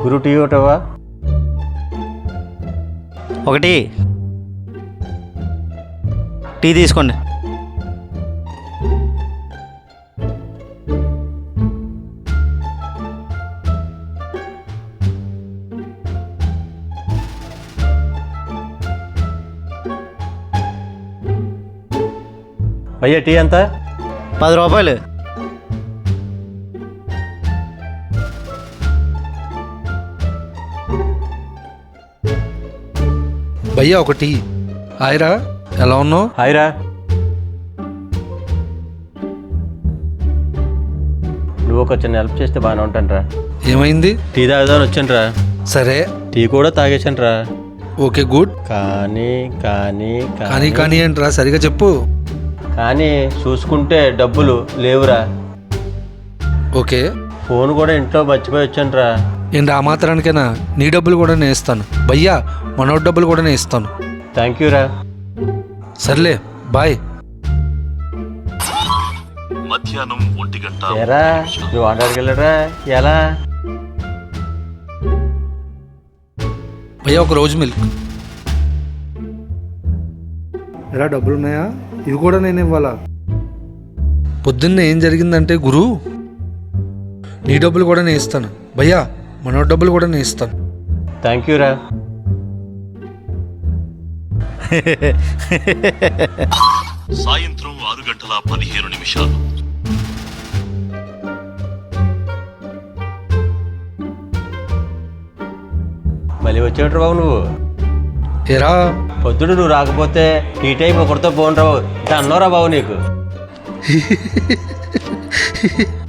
గురు tea ఒకటవా? ఒకటి. Tea తీసుకోండి. భయ్యా టీ ఎంత? పది రూపాయలు. భయ్యా ఒకటి. హాయ్రా ఎలా ఉన్నావు? హాయ్రా. నువ్వు ఒక చిన్న హెల్ప్ చేస్తే బాగానే ఉంటానురా. ఏమైంది? టీ తాగుదాని వచ్చానురా. సరే. టీ కూడా తాగేసానురా ఓకే గుడ్. కానీ కానీ కానీ కానీ. ఏంట్రా సరిగా చెప్పు. కానీ చూసుకుంటే డబ్బులు లేవురా. ఓకే. ఫోన్ కూడా ఇంట్లో మర్చిపోయి వచ్చానురా. ఏంటి ఆ మాత్రానికైనా నీ డబ్బులు కూడా నేను ఇస్తాను. భయ్యా మనోడి డబ్బులు కూడా నేను ఇస్తాను. థ్యాంక్ యూరా సర్లే బాయ్. మధ్యాహ్నం ఒంటి గంట ఎరా నువ్వు ఎలా? భయ్యా ఒక రోజు మిల్క్. ఎలా డబ్బులు ఉన్నాయా ఇవి కూడా నేను ఇవ్వాలా? పొద్దున్న ఏం జరిగిందంటే గురు నీ డబ్బులు కూడా నేను ఇస్తాను. భయ్యా మనోడి డబ్బులు కూడా నేను ఇస్తాను. థ్యాంక్ యూరా సాయంత్రం ఆరు గంటల పదిహేను నిమిషాలు. మళ్ళీ వచ్చేట్రా బాబు నువ్వు. ఎరా? పొద్దుడు నువ్వు రాకపోతే టీ టైం ఒకరితో పోను రావు ఇట్లా అన్నోరా బాబు నీకు.